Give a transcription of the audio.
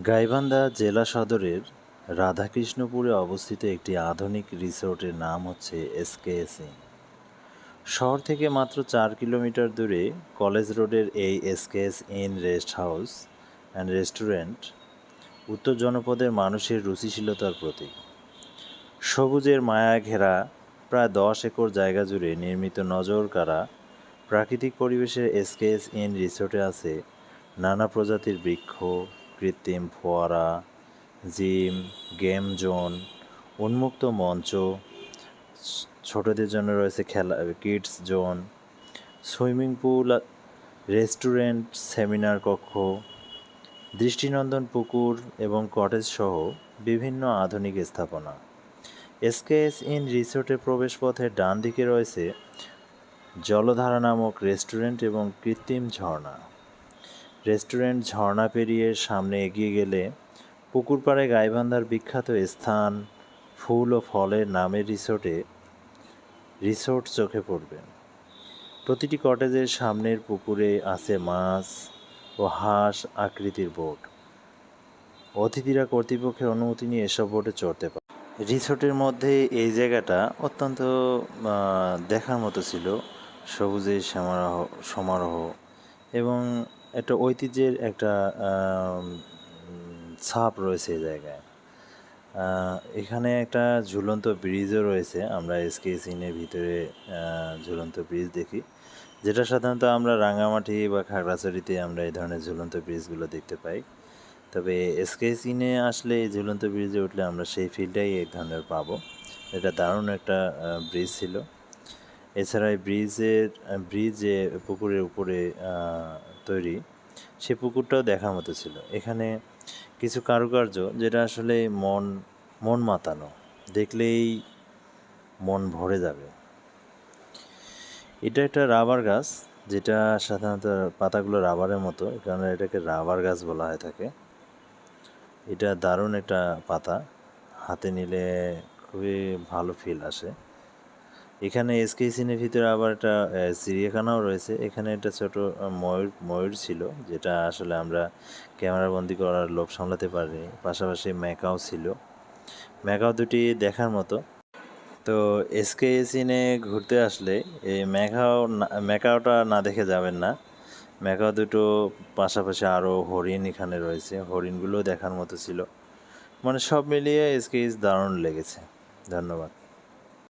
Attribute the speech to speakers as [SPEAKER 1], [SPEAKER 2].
[SPEAKER 1] গাইবান্ধা জেলা সদরের রাধাকৃষ্ণপুরে অবস্থিত একটি আধুনিক রিসোর্টের নাম হচ্ছে এসকেএস ইন শহর থেকে মাত্র চার কিলোমিটার দূরে কলেজ রোডের এই SKS Inn rest house and restaurant উত্তর জনপদের মানুষের রুচিশীলতার প্রতীক। সবুজের মায়া ঘেরা প্রায় দশ একর জায়গা জুড়ে নির্মিত নজর কারা প্রাকৃতিক পরিবেশের এসকেএস ইন রিসোর্টে আছে নানা প্রজাতির বৃক্ষ কৃত্রিম ফোয়ারা, জিম, গেম জোন, উন্মুক্ত মঞ্চ, ছোটদের জন্য রয়েছে খেলা, kids zone, swimming pool, restaurant, seminar কক্ষ, দৃষ্টিনন্দন পুকুর এবং কটেজ সহ বিভিন্ন আধুনিক স্থাপনা। এসকেএস ইন রিসোর্টের প্রবেশপথের ডান দিকে রয়েছে জলধারা নামক রেস্টুরেন্ট এবং কৃত্রিম ঝর্ণা। রেস্টুরেন্ট ঝর্ণা পেরিয়ে সামনে এগিয়ে গেলে পুকুর পাড়ে গাইবান্ধার বিখ্যাত স্থান ফুল ও ফলের নামের রিসোর্টে রিসোর্ট চোখে পড়বে। প্রতিটি কটেজের সামনের পুকুরে আছে মাছ ও হাঁস আকৃতির বোট। অতিথিরা কর্তৃপক্ষের অনুমতি নিয়ে এসব বোটে চড়তে পারে। রিসোর্টের মধ্যে এই জায়গাটা অত্যন্ত দেখার মতো ছিল। সবুজের সমারোহ সমারোহ এবং একটা ঐতিহ্যের একটা ছাপ রয়েছে এই জায়গায়। এখানে একটা ঝুলন্ত ব্রিজও রয়েছে। আমরা এসকে সিনের ভিতরে ঝুলন্ত ব্রিজ দেখি। যেটা সাধারণত আমরা রাঙামাটি বা খাগড়াছড়িতে আমরা এই ধরনের ঝুলন্ত ব্রিজগুলো দেখতে পাই। তবে এসকে সিনে আসলে এই ঝুলন্ত ব্রিজে উঠলে আমরা সেই ফিলটাই এক ধরনের পাবো। এটা দারুণ একটা ব্রিজ ছিল। এছাড়া এই ব্রিজের ব্রিজ যে পুকুরের উপরে তৈরি, সে পুকুরটাও দেখার মতো ছিল। এখানে কিছু কারুকার্য যেটা আসলে মন মন মাতানো। দেখলেই মন ভরে যাবে। এটা একটা রাবার গাছ, যেটা সাধারণত পাতাগুলো রাবারের মতো কারণে এটাকে রাবার গাছ বলা হয়ে থাকে। এটা দারুণ একটা পাতা। হাতে নিলে খুবই ভালো ফিল আসে। এখানে এসকে সিনের ভিতরে আবার একটা চিড়িয়াখানাও রয়েছে। এখানে একটা ছোট ময়ূর ময়ূর ছিল, যেটা আসলে আমরা ক্যামেরাবন্দি করার লোভ সামলাতে পারিনি। পাশাপাশি ম্যাকাও ছিল। ম্যাকাও দুটি দেখার মতো। তো এসকে সিনে ঘুরতে আসলে এই ম্যাকাও ম্যাকাওটা না দেখে যাবেন না। ম্যাকাও দুটো পাশাপাশি আরও হরিণ এখানে রয়েছে। হরিণগুলো দেখার মতো ছিল। মানে সব মিলিয়ে এসকে দারুণ লেগেছে। ধন্যবাদ।